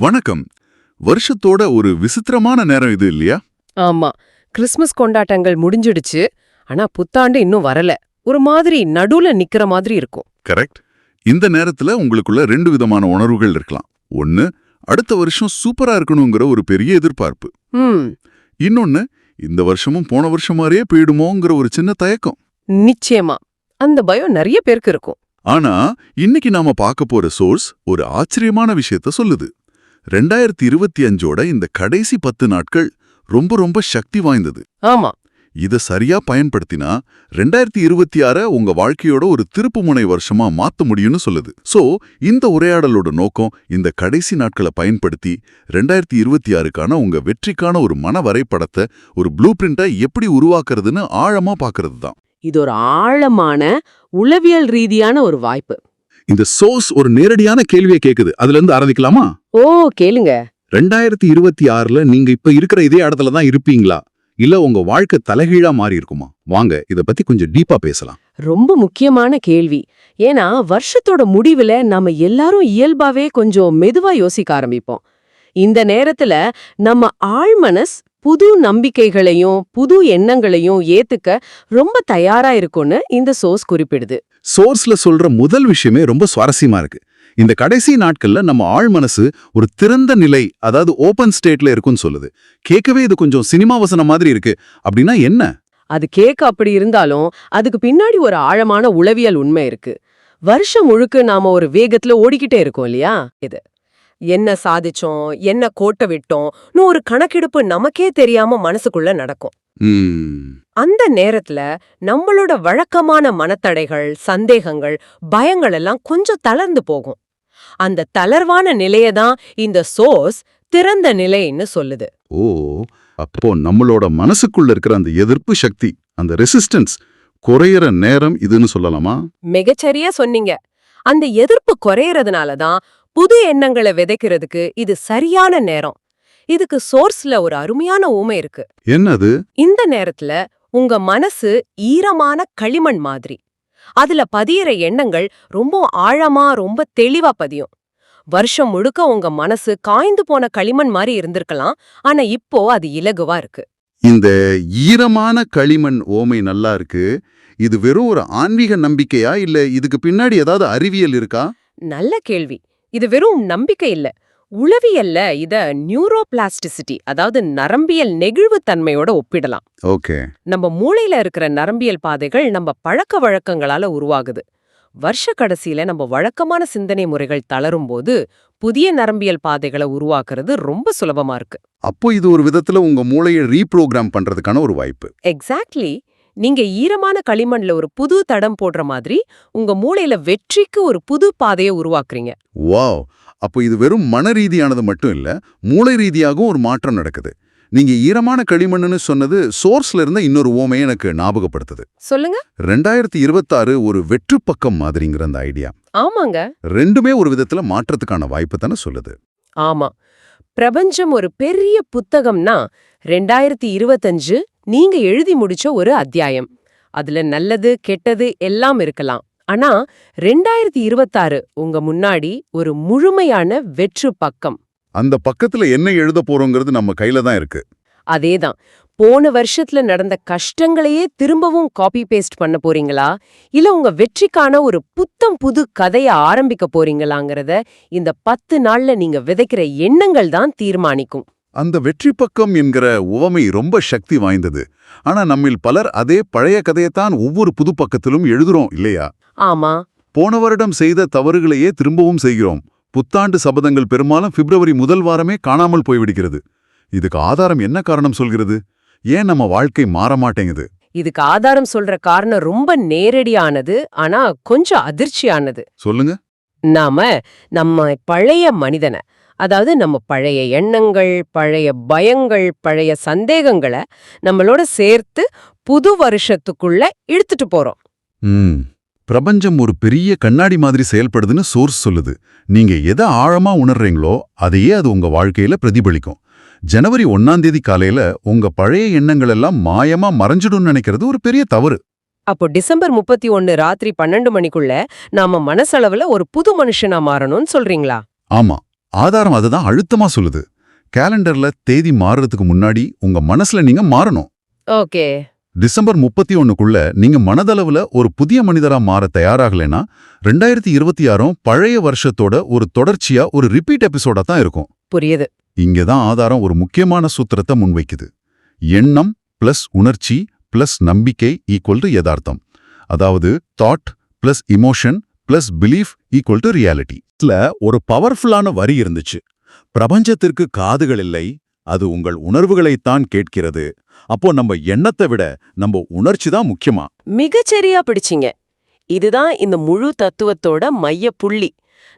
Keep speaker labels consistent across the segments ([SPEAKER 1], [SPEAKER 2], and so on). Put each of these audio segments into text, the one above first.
[SPEAKER 1] வணக்கம். வருஷத்தோட ஒரு விசித்திரமான நேரம் இது இல்லையா?
[SPEAKER 2] ஆமா. கிறிஸ்மஸ் கொண்டாட்டங்கள் முடிஞ்சிடுச்சு. ஆனா புத்தாண்டு இன்னும் வரல. ஒரு மாதிரி நடுவுல நிக்கிற மாதிரி இருக்கும்.
[SPEAKER 1] கரெக்ட். இந்த நேரத்துல உங்களுக்குள்ள ரெண்டு விதமான உணர்வுகள் இருக்கலாம். ஒன்னு அடுத்த வருஷம் சூப்பரா இருக்கணுங்கிற ஒரு பெரிய எதிர்பார்ப்பு. இன்னொன்னு இந்த வருஷமும் போன வருஷம் மாதிரியே போயிடுமோங்கிற ஒரு சின்ன தயக்கம்.
[SPEAKER 2] நிச்சயமா. அந்த பயம் நிறைய பேருக்கு இருக்கும்.
[SPEAKER 1] ஆனா இன்னைக்கு நாம பார்க்க போற சோர்ஸ் ஒரு ஆச்சரியமான விஷயத்த சொல்லுது. ரெண்டாயிரத்தி இருபத்தி அஞ்சோட இந்த கடைசி பத்து நாட்கள் ரொம்ப ரொம்ப சக்தி வாய்ந்தது.
[SPEAKER 2] ஆமா.
[SPEAKER 1] இத சரியா பயன்படுத்தினா ரெண்டாயிரத்தி இருபத்தி ஆற உங்க வாழ்க்கையோட ஒரு திருப்புமுனை வருஷமா மாத்த முடியும்னு சொல்லுது. சோ இந்த உரையாடலோட நோக்கம் இந்த கடைசி நாட்களை பயன்படுத்தி ரெண்டாயிரத்தி இருபத்தி ஆறுக்கான உங்க வெற்றிக்கான ஒரு மன வரைபடத்தை ஒரு ப்ளூ பிரிண்டை எப்படி உருவாக்குறதுன்னு ஆழமா பாக்குறது தான்
[SPEAKER 3] இது ஒரு ஆழமான உளவியல் ரீதியான ஒரு வாய்ப்பு.
[SPEAKER 4] இந்த சோர்ஸ் ஒரு நேரடியான கேள்வியை கேக்குது. அதுல இருந்து ஆரம்பிக்கலாமா?
[SPEAKER 3] ஓ கேளுங்க.
[SPEAKER 4] ரெண்டாயிரத்தி இருபத்தி ஆறுல நீங்க இப்ப இருக்கிற இதே இடத்துல தான் இருப்பீங்களா? இல்ல உங்க வாழ்க்கை தலைகீழா மாறி இருக்குமா? வாங்க இத பத்தி கொஞ்சம் டீப்பா பேசலாம்.
[SPEAKER 3] ரொம்ப முக்கியமான கேள்வி. ஏன்னா வருஷத்தோட முடிவுல நாம எல்லாரும் இயல்பாவே கொஞ்சம் மெதுவா யோசிக்க ஆரம்பிப்போம். இந்த நேரத்துல நம்ம ஆழ்மனஸ் புது நம்பிக்கைகளையும் புது எண்ணங்களையும் ஏத்துக்க ரொம்ப தயாரா இருக்கும்னு இந்த சோர்ஸ் குறிப்பிடுது.
[SPEAKER 4] சோர்ஸ்ல சொல்ற முதல் விஷயமே ரொம்ப சுவாரஸ்யமா இருக்கு. இந்த கடைசி நாட்கள்ல நம்ம ஆழ் மனசு ஒரு திறந்த நிலை அதாவது ஓபன் ஸ்டேட்ல இருக்குன்னு சொல்லுது. கேட்கவே இது கொஞ்சம் சினிமா வசனம் மாதிரி இருக்கு. அப்படின்னா என்ன?
[SPEAKER 3] அது கேட்க அப்படி இருந்தாலும் அதுக்கு பின்னாடி ஒரு ஆழமான உளவியல் உண்மை இருக்கு. வருஷம் முழுக்க நாம ஒரு வேகத்துல ஓடிக்கிட்டே இருக்கோம் இல்லையா? இது.
[SPEAKER 2] என்ன சாதிச்சோம் என்ன கோட்டை விட்டோம்னு ஒரு கணக்கெடுப்பு நமக்கே தெரியாம மனசுக்குள்ள நடக்கும். அந்த நேரத்துல நம்மளோட வழக்கமான மனத்தடைகள் சந்தேகங்கள் பயங்கள் எல்லாம் கொஞ்சம் தளர்ந்து போகும். அந்த தளர்வான நிலைய தான் இந்த சோர்ஸ் திறந்த நிலைன்னு சொல்லுது.
[SPEAKER 4] ஓ அப்போ நம்மளோட மனசுக்குள்ள இருக்கிற அந்த எதிர்ப்பு சக்தி அந்த ரெசிஸ்டன்ஸ் குறையிற நேரம் இதுன்னு சொல்லலாமா?
[SPEAKER 2] மிகச்சரியா சொன்னீங்க. அந்த எதிர்ப்பு குறையறதுனால தான் புது எண்ணங்களை விதைக்கிறதுக்கு இது சரியான நேரம். இதுக்கு சோர்ஸ்ல ஒரு அருமையான ஊமை இருக்கு.
[SPEAKER 4] என்னது?
[SPEAKER 2] இந்த நேரத்துல உங்க மனசு ஈரமான களிமண் மாதிரி. அதுல பதியிற எண்ணங்கள் ரொம்ப ஆழமா ரொம்ப தெளிவா பதியும். வருஷம் முழுக்க உங்க மனசு காய்ந்து போன களிமண் மாதிரி இருந்திருக்கலாம் ஆனா இப்போ அது இலகுவா இருக்கு.
[SPEAKER 4] இந்த ஈரமான களிமண் ஓமை நல்லா இருக்கு. இது வெறும் ஒரு ஆன்மீக நம்பிக்கையா இல்ல இதுக்கு பின்னாடி ஏதாவது அறிவியல் இருக்கா?
[SPEAKER 2] நல்ல கேள்வி. இது வெறும் நம்பிக்கை இல்ல. உளவியல்ல இத நியூரோபிளாஸ்டிசிட்டி அதாவது நரம்பியல் நெகிழ்வுத் தன்மையோட ஒப்பிடலாம்.
[SPEAKER 4] ஓகே.
[SPEAKER 2] நம்ம மூளையில இருக்கிற நரம்பியல் பாதைகள் நம்ம பழக்க வழக்கங்களால உருவாகுது. வருஷ கடைசியில நம்ம வழக்கமான சிந்தனை முறைகள் தளரும் போது புதிய நரம்பியல் பாதைகளை உருவாக்குறது ரொம்ப சுலபமா இருக்கு.
[SPEAKER 4] அப்போ இது ஒரு விதத்துல உங்க மூளையை ரீப்ரோகிராம் பண்றதுக்கான ஒரு வாய்ப்பு.
[SPEAKER 2] எக்ஸாக்ட்லி நீங்க ஈரமான களிமண்ல ஒரு புது தடம் போடுற மாதிரி உங்க மூளையில வெற்றிக்கு ஒரு புது பாதையை உருவாக்குறீங்க.
[SPEAKER 4] வாவ் அப்போ இது வெறும் மன ரீதியானது மட்டும் இல்ல மூளை ரீதியாகவும் ஒரு மாற்றம் நடக்குது. நீங்க ஈரமான களிமண்ணுன்னு சொன்னது சோர்ஸ்ல இருந்த இன்னொரு ஓமையை எனக்கு ஞாபகப்படுத்துது.
[SPEAKER 2] சொல்லுங்க.
[SPEAKER 4] ரெண்டாயிரத்தி இருபத்தாறு ஒரு வெற்று பக்கம் மாதிரிங்கிற அந்த ஐடியா.
[SPEAKER 2] ஆமாங்க.
[SPEAKER 4] ரெண்டுமே ஒரு விதத்துல மாற்றத்துக்கான வாய்ப்பு தானே சொல்லுது.
[SPEAKER 2] ஆமா. பிரபஞ்சம் ஒரு பெரிய புத்தகம்னா ரெண்டாயிரத்தி இருபத்தஞ்சு நீங்க எழுதி முடிச்ச ஒரு அத்தியாயம். அதுல நல்லது கெட்டது எல்லாம் இருக்கலாம். ஆனா ரெண்டாயிரத்தி இருபத்தாறு உங்க முன்னாடி ஒரு முழுமையான வெற்று பக்கம்.
[SPEAKER 4] அந்த பக்கத்துல என்ன எழுத போறோங்கிறது நம்ம கையில தான் இருக்கு.
[SPEAKER 2] அதேதான். போன வருஷத்துல நடந்த கஷ்டங்களையே திரும்பவும் காப்பி பேஸ்ட் பண்ண போறீங்களா? இல்ல உங்க வெற்றிக்கான ஒரு புத்தம் புது கதைய ஆரம்பிக்க போறீங்களாங்கிறத இந்த பத்து நாள்ல நீங்க விதைக்கிற எண்ணங்கள் தான் தீர்மானிக்கும்.
[SPEAKER 4] அந்த வெற்றி பக்கம் என்கிற உவமை ரொம்ப சக்தி வாய்ந்தது. ஆனா நம்மில் பலர் அதே பழைய கதையைத்தான் ஒவ்வொரு புது பக்கத்திலும் எழுதுறோம் இல்லையா?
[SPEAKER 2] ஆமா.
[SPEAKER 4] போன வருடம் செய்த தவறுகளையே திரும்பவும் செய்கிறோம். புத்தாண்டு சபதங்கள் பெரும்பாலும் பிப்ரவரி முதல் வாரமே காணாமல் போய்விடுகிறது. இதுக்கு ஆதாரம் என்ன காரணம் சொல்கிறது? ஏன் நம்ம வாழ்க்கை மாற மாட்டேங்குது?
[SPEAKER 2] இதுக்கு ஆதாரம் சொல்ற காரணம் ரொம்ப நேரடியானது ஆனா கொஞ்சம் அதிர்ச்சியானது.
[SPEAKER 4] சொல்லுங்க.
[SPEAKER 2] நாம நம்ம பழைய மனிதனை அதாவது நம்ம பழைய எண்ணங்கள் பழைய பயங்கள் பழைய சந்தேகங்களை நம்மளோட சேர்த்து புது வருஷத்துக்குள்ள இழுத்துட்டு போறோம்.
[SPEAKER 4] பிரபஞ்சம் ஒரு பெரிய கண்ணாடி மாதிரி செயல்படுதுன்னு சோர்ஸ் சொல்லுது. நீங்க எதை ஆழமா உணர்றீங்களோ அதையே அது உங்க வாழ்க்கையில பிரதிபலிக்கும். ஜனவரி ஒன்னாம் தேதி காலையில உங்க பழைய எண்ணங்கள் எல்லாம் மாயமா மறைஞ்சிடும்னு நினைக்கிறது ஒரு பெரிய தவறு.
[SPEAKER 2] அப்போ டிசம்பர் முப்பத்தி ஒன்னு ராத்திரி பன்னெண்டு மணிக்குள்ள நாம மனசளவுல ஒரு புது மனுஷனா மாறணும்னு சொல்றீங்களா?
[SPEAKER 4] ஆமா.
[SPEAKER 5] ஆதாரம் அதுதான் அழுத்தமா சொல்லுது. கேலண்டர்ல தேதி மாறுறதுக்கு முன்னாடி உங்க மனசுல நீங்க மாறணும்.
[SPEAKER 6] ஓகே.
[SPEAKER 5] டிசம்பர் முப்பத்தி ஒண்ணுக்குள்ள நீங்க மனதளவுல ஒரு புதிய மனிதரா மாற தயாராகலைன்னா ரெண்டாயிரத்தி இருபத்தி ஆறும் பழைய வருஷத்தோட ஒரு தொடர்ச்சியா ஒரு ரிப்பீட் எபிசோடா தான் இருக்கும்.
[SPEAKER 6] புரியுது.
[SPEAKER 5] இங்க தான் ஆதாரம் ஒரு முக்கியமான சூத்திரத்தை முன்வைக்குது எண்ணம் பிளஸ் உணர்ச்சி பிளஸ் நம்பிக்கை ஈக்குவல் டு யதார்த்தம். அதாவது thought plus emotion plus belief equal to reality
[SPEAKER 7] இதுல ஒரு பவர்ஃபுல்லான வரி இருந்துச்சு. பிரபஞ்சத்திற்கு காதுகள் இல்லை அது உங்கள் உணர்வுகளைத்தான் கேட்கிறது. அப்போ நம்ம எண்ணத்தை விட நம்ம உணர்ச்சி தான் முக்கியமா?
[SPEAKER 2] மிகச்சரியா பிடிச்சிங்க. இதுதான் இந்த முழு தத்துவத்தோட மைய புள்ளி.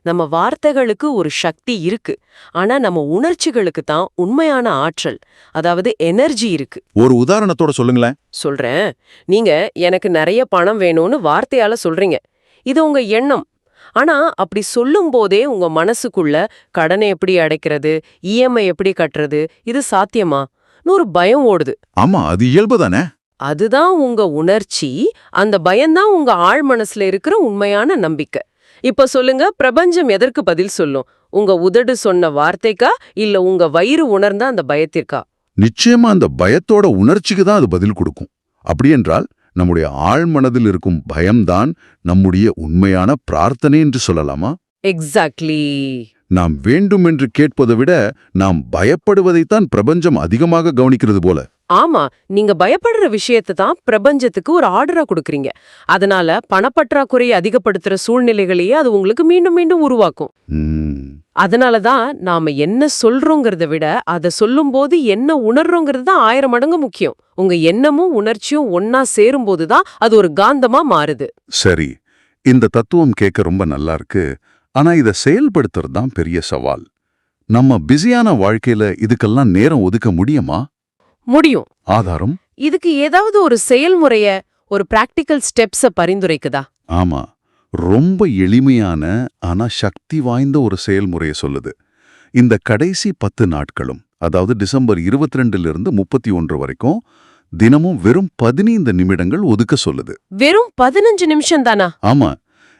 [SPEAKER 2] நம்ம வார்த்தைகளுக்கு ஒரு சக்தி இருக்கு. ஆனா நம்ம உணர்ச்சிகளுக்கு தான் உண்மையான ஆற்றல் அதாவது எனர்ஜி இருக்கு.
[SPEAKER 7] ஒரு உதாரணத்தோட சொல்லுங்களேன்.
[SPEAKER 2] சொல்றேன். நீங்க எனக்கு நிறைய பணம் வேணும்னு வார்த்தையால சொல்றீங்க. இது உங்க எண்ணம். ஆனா அப்படி சொல்லும் போதே உங்க மனசுக்குள்ள கடனை எப்படி அடைக்கிறது இஎம்ஐ எப்படி கட்டுறது இது சாத்தியமா? ஒரு பயம் ஓடுது.
[SPEAKER 7] ஆமா அது இயல்பு தானே?
[SPEAKER 2] அதுதான் உங்க உணர்ச்சி அந்த பயம்தான் உங்க ஆழ் மனசுல இருக்கிற உண்மையான நம்பிக்கை. இப்ப சொல்லுங்க பிரபஞ்சம் எதற்கு பதில் சொல்லும்? உங்க உதடு சொன்ன வார்த்தைக்கா இல்ல உங்க வயிறு உணர்ந்த அந்த பயத்திற்கா?
[SPEAKER 4] நிச்சயமா அந்த பயத்தோட உணர்ச்சிக்கு தான் அது பதில் கொடுக்கும். அப்படியென்றால் நம்முடைய ஆழ்மனதில் இருக்கும் பயம்தான் நம்முடைய உண்மையான பிரார்த்தனை என்று சொல்லலாமா?
[SPEAKER 2] எக்ஸாக்ட்லி
[SPEAKER 4] நாம் வேண்டுமென்று கேட்பதை விட நாம் பயப்படுவதைத்தான் பிரபஞ்சம் அதிகமாக கவனிக்கிறது போல.
[SPEAKER 2] ஆமா நீங்க பயப்படுற விஷயத்தை தான் பிரபஞ்சத்துக்கு ஒரு ஆர்டரா கொடுக்கறீங்க. அதனால பணப்பற்றாக்குறையை அதிகப்படுத்துற சூழ்நிலைகளையே அது உங்களுக்கு மீண்டும் மீண்டும் உருவாக்கும். அதனால தான் நாம என்ன சொல்றோங்கிறத விட அதை சொல்லும்போது என்ன உணர்றோங்கிறது தான் ஆயிரம் மடங்கு முக்கியம். உங்க எண்ணமும் உணர்ச்சியும் ஒன்னா சேரும்போது தான் அது ஒரு காந்தமா மாறுது.
[SPEAKER 4] சரி இந்த தத்துவம் கேட்க ரொம்ப நல்லா இருக்கு. ஆனா இதை செயல்படுத்துறது தான் பெரிய சவால். நம்ம பிஸியான வாழ்க்கையில இதுக்கெல்லாம் நேரம் ஒதுக்க முடியுமா?
[SPEAKER 2] முடியும்.
[SPEAKER 4] ஆதாரம்?
[SPEAKER 2] இதுக்கு ஏதாவது ஒரு செயல்முறைய ஒரு பிராக்டிக்கல் ஸ்டெப்ஸ பரிந்துரைக்குதா?
[SPEAKER 4] ஆமா. ரொம்ப எளிமையான ஆனா சக்தி வாய்ந்த ஒரு செயல்முறையை சொல்லுது. இந்த கடைசி பத்து நாட்களும் அதாவது டிசம்பர் 22 இருந்து முப்பத்தி ஒன்று வரைக்கும் தினமும் வெறும் பதினைந்து நிமிடங்கள் ஒதுக்க சொல்லுது.
[SPEAKER 2] வெறும் பதினஞ்சு நிமிஷம் தானா?
[SPEAKER 4] ஆமா.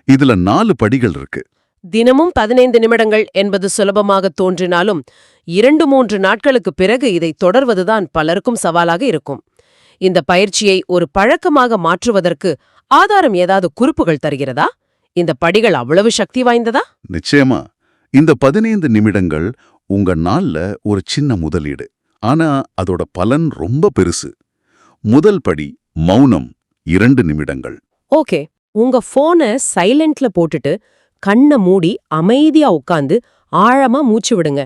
[SPEAKER 4] இதுல நாலு படிகள் இருக்கு.
[SPEAKER 2] தினமும் பதினைந்து நிமிடங்கள் என்பது சுலபமாக தோன்றினாலும் இரண்டு மூன்று நாட்களுக்கு பிறகு இதை தொடர்வதுதான் பலருக்கும் சவாலாக இருக்கும். இந்த பயிற்சியை ஒரு பழக்கமாக மாற்றுவதற்கு ஆதாரம் ஏதாவது குறிப்புகள் தருகிறதா? இந்த படிகள் அவ்வளவு சக்தி வாய்ந்ததா?
[SPEAKER 4] நிச்சயமா. இந்த பதினைந்து நிமிடங்கள் உங்க நாள்ல ஒரு சின்ன முதலீடு. ஆனா அதோட பலன் ரொம்ப பெருசு. முதல் படி மௌனம் இரண்டு நிமிடங்கள்.
[SPEAKER 2] ஓகே. உங்க போனை சைலண்ட்ல போட்டுட்டு கண்ணை மூடி அமைதியா உட்கார்ந்து ஆழமா மூச்சு விடுங்க.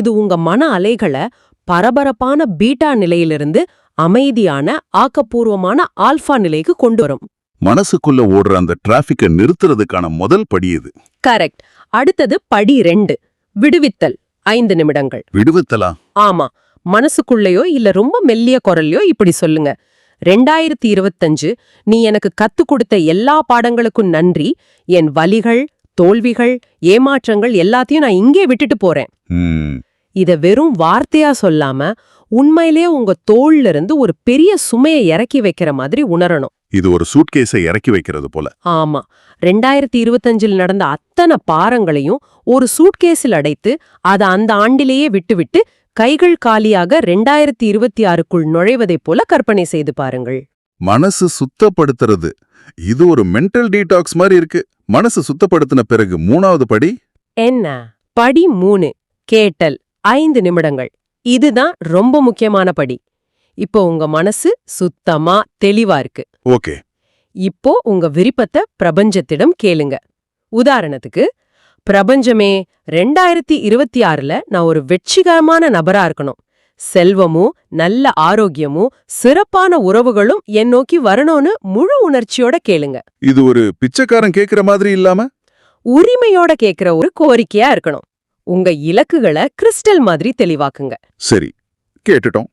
[SPEAKER 2] இது உங்க மன அலைகளை பரபரப்பான பீட்டா நிலையிலிருந்து அமைதியான ஆக்கப்பூர்வமான ஆல்பா நிலைக்கு கொண்டு வரும்.
[SPEAKER 4] மனசுக்குள்ள ஓடுற அந்த டிராஃபிக்கை நிறுத்துறதுக்கான முதல் படி இது.
[SPEAKER 2] கரெக்ட். அடுத்தது படி ரெண்டு விடுவித்தல். ஐந்து நிமிடங்கள்.
[SPEAKER 4] விடுவித்தலா?
[SPEAKER 2] ஆமா. மனசுக்குள்ளேயோ இல்ல ரொம்ப மெல்லிய குரல்லையோ இப்படி சொல்லுங்க. ரெண்டாயிரத்தி இருபத்தஞ்சு நீ எனக்கு கத்து கொடுத்த எல்லா பாடங்களுக்கும் நன்றி. என் வலிகள் தோல்விகள் ஏமாற்றங்கள் எல்லாத்தையும் நான் இங்கே விட்டுட்டு போறேன். இத வெறும் வார்த்தையா சொல்லாம உண்மையிலேயே உங்க தோள்ல இருந்து ஒரு பெரிய சுமையை இறக்கி வைக்கிற மாதிரி உணரணும்.
[SPEAKER 4] இது ஒரு சூட்கேஸை இறக்கி வைக்கிறது போல.
[SPEAKER 2] ஆமா. ரெண்டாயிரத்தி இருபத்தஞ்சில் நடந்த அத்தனை பாரங்களையும் ஒரு சூட்கேஸில் அடைத்து அதை அந்த ஆண்டிலேயே விட்டுவிட்டு கைகள் காலியாக ரெண்டாயிரத்தி இருபத்தி ஆறுக்குள் நுழைவதைப் போல கற்பனை செய்து பாருங்கள்.
[SPEAKER 4] மனசு சுத்தப்படுத்துறது. இது ஒரு மென்டல் டீடாக்ஸ் மாதிரி இருக்கு. மனசு சுத்தப்படுத்தின பிறகு மூணாவது படி?
[SPEAKER 2] என்ன? படி மூணு. கேட்டல். ஐந்து நிமிடங்கள். இதுதான் ரொம்ப முக்கியமான படி. இப்போ உங்க மனசு சுத்தமா தெளிவா இருக்கு.
[SPEAKER 4] ஓகே.
[SPEAKER 2] இப்போ உங்க விருப்பத்தை பிரபஞ்சத்திடம் கேளுங்க. உதாரணத்துக்கு பிரபஞ்சமே ரெண்டாயிரத்தி இருபத்தி ஆறுல நான் ஒரு வெற்றிகரமான நபரா இருக்கணும். செல்வமும் நல்ல ஆரோக்கியமும் சிறப்பான உறவுகளும் என் நோக்கி வரணும்னு முழு உணர்ச்சியோட கேளுங்க.
[SPEAKER 4] இது ஒரு பிச்சைக்காரன் கேக்குற மாதிரி இல்லாம?
[SPEAKER 2] உரிமையோட கேக்குற ஒரு கோரிக்கையா இருக்கணும். உங்க இலக்குகளை கிறிஸ்டல் மாதிரி தெளிவாக்குங்க.
[SPEAKER 4] சரி கேட்டுட்டோம்.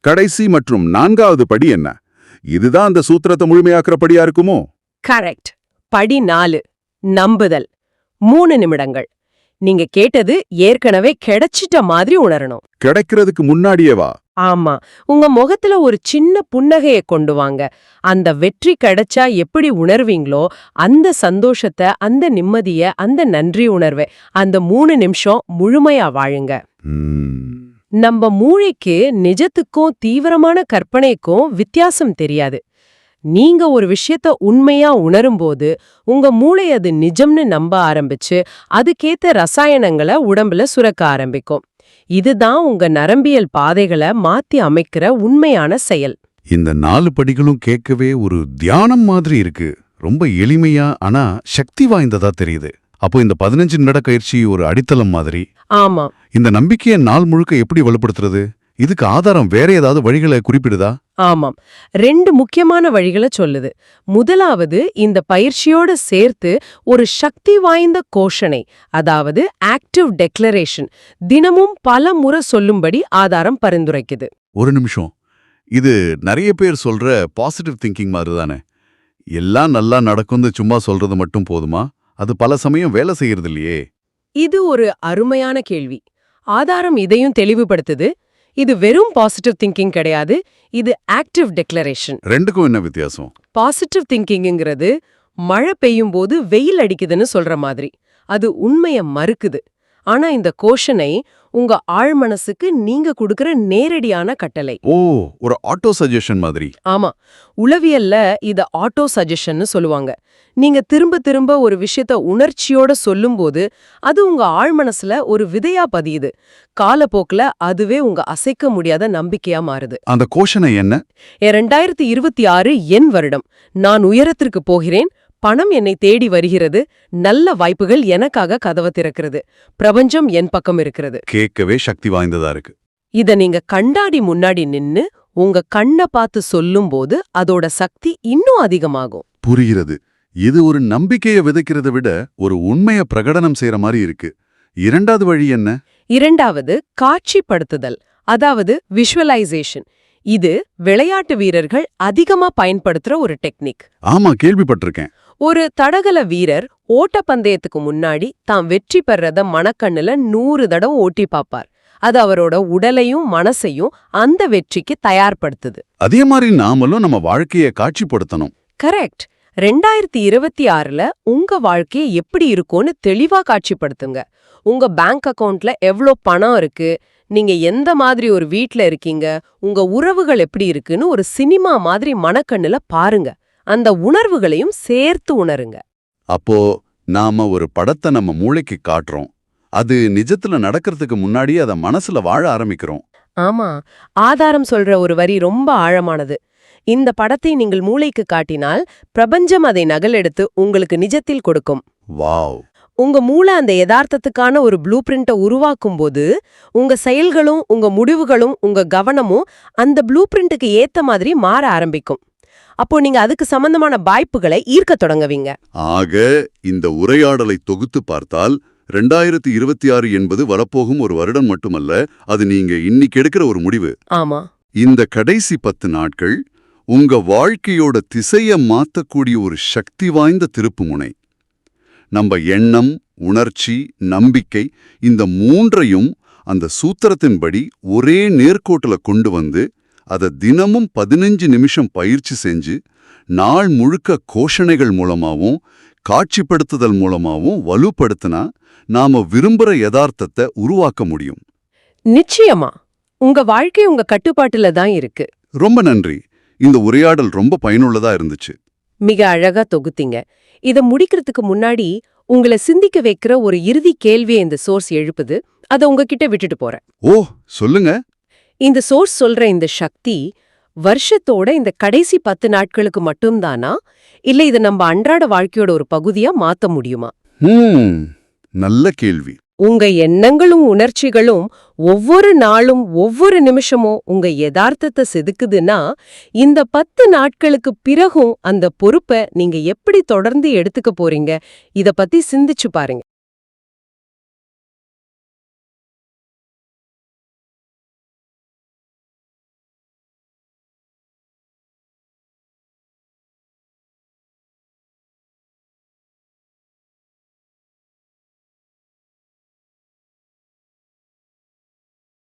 [SPEAKER 4] கடைசி மற்றும் நான்காவது படி என்ன? இதுதான் அந்த சூத்திரத்தை முழுமையாக்குற படியா இருக்குமோ?
[SPEAKER 2] கரெக்ட். படி நாலு நம்புதல். மூணு நிமிடங்கள். நீங்க கேட்டது ஏற்கனவே கிடைச்சிட்ட மாதிரி உணரணும்.
[SPEAKER 4] கிடைக்கிறதுக்கு முன்னாடியே வா.
[SPEAKER 2] ஆமா உங்க முகத்துல ஒரு சின்ன புன்னகைய கொண்டு வாங்க. அந்த வெற்றி கிடைச்சா எப்படி உணர்வீங்களோ அந்த சந்தோஷத்தை அந்த நிம்மதிய அந்த நன்றி உணர்வை அந்த மூணு நிமிஷம் முழுமையா வாழுங்க. நம்ம மூளைக்கு நிஜத்துக்கும் தீவிரமான கற்பனைக்கும் வித்தியாசம் தெரியாது. நீங்க ஒரு விஷயத்த உண்மையா உணரும்போது உங்க மூளை அது நிஜம்னு நம்ப ஆரம்பிச்சு அதுக்கேத்த ரசாயனங்களை உடம்புல சுரக்க ஆரம்பிக்கும். இதுதான் உங்க நரம்பியல் பாதைகளை மாத்தி அமைக்கிற உண்மையான செயல்.
[SPEAKER 8] இந்த நாலு படிகளும் கேட்கவே ஒரு தியானம் மாதிரி இருக்கு. ரொம்ப எளிமையா ஆனா சக்தி வாய்ந்ததா தெரியுது. அப்போ இந்த பதினஞ்சு நடக்கயிற்சி ஒரு அடித்தளம் மாதிரி.
[SPEAKER 2] ஆமா.
[SPEAKER 8] இந்த நம்பிக்கையை நாள் முழுக்க எப்படி வலுப்படுத்துறது? இதுக்கு ஆதாரம் வேற ஏதாவது வழிகளை குறிப்பிடுதா?
[SPEAKER 2] ஆமாம். ரெண்டு முக்கியமான வழிகளை சொல்லுது. முதலாவது இந்த பயிற்சியோட சேர்த்து ஒரு சக்தி வாய்ந்த கோஷனை அதாவது ஆக்டிவ் டெக்ளரேஷன் தினமும் பல முறை சொல்லும்படி ஆதாரம் பரிந்துரைக்குது.
[SPEAKER 4] ஒரு நிமிஷம். இது நிறைய பேர் சொல்ற பாசிட்டிவ் திங்கிங் மாதிரி தானே எல்லாம் நல்லா நடக்கும்னு சும்மா சொல்றது மட்டும் போதுமா? அது பல சமயம் வேலை செய்யறது இல்லையே
[SPEAKER 2] இது ஒரு அருமையான கேள்வி. ஆதாரம் இதையும் தெளிவுபடுத்துது. இது வெறும் பாசிட்டிவ் திங்கிங் கிடையாது. இது ஆக்டிவ் டெக்ளரேஷன்
[SPEAKER 4] ரெண்டுக்கும் என்ன வித்தியாசம்?
[SPEAKER 2] பாசிட்டிவ் திங்கிங்கிறது மழை பெய்யும் போது வெயில் அடிக்குதுன்னு சொல்ற மாதிரி. அது உண்மைய மறுக்குது. ஆனா இந்த கோஷனை உங்க ஆழ்மனசுக்கு நீங்க கொடுக்கிற நேரடியான கட்டளை.
[SPEAKER 4] ஓ ஒரு ஆட்டோ சஜஷன் மாதிரி.
[SPEAKER 2] ஆமா. உளவியல்ல இத ஆட்டோ சஜஷன்னு சொல்லுவாங்க. நீங்க திரும்ப திரும்ப ஒரு விஷயத்த உணர்ச்சியோட சொல்லும்போது அது உங்க ஆழ்மனசுல ஒரு விதையா பதியுது. காலப்போக்குல அதுவே உங்க அசைக்க முடியாத நம்பிக்கையா மாறுது.
[SPEAKER 4] அந்த கோஷனை என்ன?
[SPEAKER 2] ரெண்டாயிரத்தி இருபத்தி ஆறு என் வருடம். நான் உயரத்திற்கு போகிறேன் பணம் என்னை தேடி வருகிறது நல்ல வாய்ப்புகள் எனக்காக கதவை திறக்கிறது பிரபஞ்சம் என் பக்கம் இருக்கிறது.
[SPEAKER 4] கேட்கவே சக்தி வாய்ந்ததா இருக்கு.
[SPEAKER 2] இத நீங்க கண்டாடி முன்னாடி நின்னு உங்க கண்ணை பார்த்து சொல்லும்போது அதோட சக்தி இன்னும் அதிகமாகும்.
[SPEAKER 4] புரிகிறது. இது ஒரு நம்பிக்கையை விதைக்கிறதை விட ஒரு உண்மைய பிரகடனம் செய்யற மாதிரி இருக்கு. இரண்டாவது வழி என்ன?
[SPEAKER 2] இரண்டாவது காட்சிப்படுத்துதல் அதாவது விஷுவலைசேஷன் இது விளையாட்டு வீரர்கள் அதிகமா பயன்படுத்துற ஒரு டெக்னிக்
[SPEAKER 4] ஆமா கேள்விப்பட்டிருக்கேன்.
[SPEAKER 2] ஒரு தடகள வீரர் ஓட்டப்பந்தயத்துக்கு முன்னாடி தாம் வெற்றி பெறத மனக்கண்ணுல நூறு தடவை ஓட்டி பாப்பார். அது அவரோட உடலையும் மனசையும் அந்த வெற்றிக்கு தயார்படுத்துது.
[SPEAKER 4] அதே மாதிரி நாமளும் நம்ம வாழ்க்கையை காட்சிப்படுத்தணும்.
[SPEAKER 2] கரெக்ட். ரெண்டாயிரத்தி இருபத்தி ஆறுல உங்க வாழ்க்கையை எப்படி இருக்கும்னு தெளிவா காட்சிப்படுத்துங்க. உங்க பேங்க் அக்கவுண்ட்ல எவ்ளோ பணம் இருக்கு? நீங்க எந்த மாதிரி ஒரு வீட்ல இருக்கீங்க? உங்க உறவுகள் எப்படி இருக்குன்னு ஒரு சினிமா மாதிரி மனக்கண்ணுல பாருங்க. அந்த உணர்வுகளையும் சேர்த்து உணருங்க.
[SPEAKER 4] அப்போ நாம ஒரு படத்தை நம்ம மூளைக்கு காட்டுறோம். அது நிஜத்துல நடக்கிறதுக்கு முன்னாடி அத மனசுல வாழ ஆரம்பிக்கிறோம்.
[SPEAKER 2] ஆமா ஆதாரம் சொல்ற ஒரு வரி ரொம்ப ஆழமானது. இந்த படத்தை நீங்கள் மூளைக்கு காட்டினால் பிரபஞ்சம் அதை நகலெடுத்து உங்களுக்கு நிஜத்தில் கொடுக்கும்.
[SPEAKER 4] வாவ்.
[SPEAKER 2] உங்க மூளை அந்த யதார்த்தத்துக்கான ஒரு ப்ளூ பிரிண்ட்டை உருவாக்கும் போது உங்க செயல்களும் உங்க முடிவுகளும் உங்க கவனமும் அந்த ப்ளூ பிரிண்ட்டுக்கு ஏத்த மாதிரி மாற ஆரம்பிக்கும். அப்போ நீங்க அதுக்கு சம்பந்தமான வாய்ப்புகளை ஈர்க்கத் தொடங்குவீங்க.
[SPEAKER 4] ஆக இந்த உரையாடலை தொகுத்து பார்த்தால் ரெண்டாயிரத்தி இருபத்தி ஆறு என்பது வரப்போகும் ஒரு வருடம் மட்டுமல்ல அது நீங்க இன்னைக்கு எடுக்கிற ஒரு முடிவு.
[SPEAKER 2] ஆமா.
[SPEAKER 4] இந்த கடைசி பத்து நாட்கள் உங்க வாழ்க்கையோட திசைய மாத்தக்கூடிய ஒரு சக்தி வாய்ந்த திருப்புமுனை நம்ம எண்ணம் உணர்ச்சி நம்பிக்கை இந்த மூன்றையும் அந்த சூத்திரத்தின்படி ஒரே நேர்கோட்டுல கொண்டு வந்து அதை தினமும் பதினஞ்சு நிமிஷம் பயிற்சி செஞ்சு நாள் முழுக்க கோஷணைகள் மூலமாவும் காட்சிப்படுத்துதல் மூலமாவும் வலுப்படுத்தினா நாம விரும்புற யதார்த்தத்தை உருவாக்க முடியும்.
[SPEAKER 2] நிச்சயமா. உங்க வாழ்க்கை உங்க கட்டுப்பாட்டுல தான் இருக்கு.
[SPEAKER 4] ரொம்ப நன்றி. இந்த உரையாடல் ரொம்ப பயனுள்ளதா இருந்துச்சு.
[SPEAKER 2] மிக அழகா தொகுத்தீங்க. இத முடிக்கிறதுக்கு முன்னாடி உங்களை சிந்திக்க வைக்கிற ஒரு இறுதி கேள்வியை இந்த சோர்ஸ் எழுப்புது. அதை உங்ககிட்ட விட்டுட்டு போறேன்.
[SPEAKER 4] ஓ சொல்லுங்க.
[SPEAKER 2] இந்த சோர்ஸ் சொல்ற இந்த சக்தி வருஷத்தோட இந்த கடைசி பத்து நாட்களுக்கு மட்டும்தானா? இல்ல இது நம்ம அன்றாட வாழ்க்கையோட ஒரு பகுதியா மாத்த முடியுமா?
[SPEAKER 4] நல்ல கேள்வி.
[SPEAKER 2] உங்க எண்ணங்களும் உணர்ச்சிகளும் ஒவ்வொரு நாளும் ஒவ்வொரு நிமிஷமும் உங்க யதார்த்தத்தை செதுக்குதுன்னா இந்த பத்து நாட்களுக்கு பிறகும் அந்த பொறுப்பை நீங்க எப்படி தொடர்ந்து எடுத்துக்க போறீங்க? இத பத்தி சிந்திச்சு பாருங்க.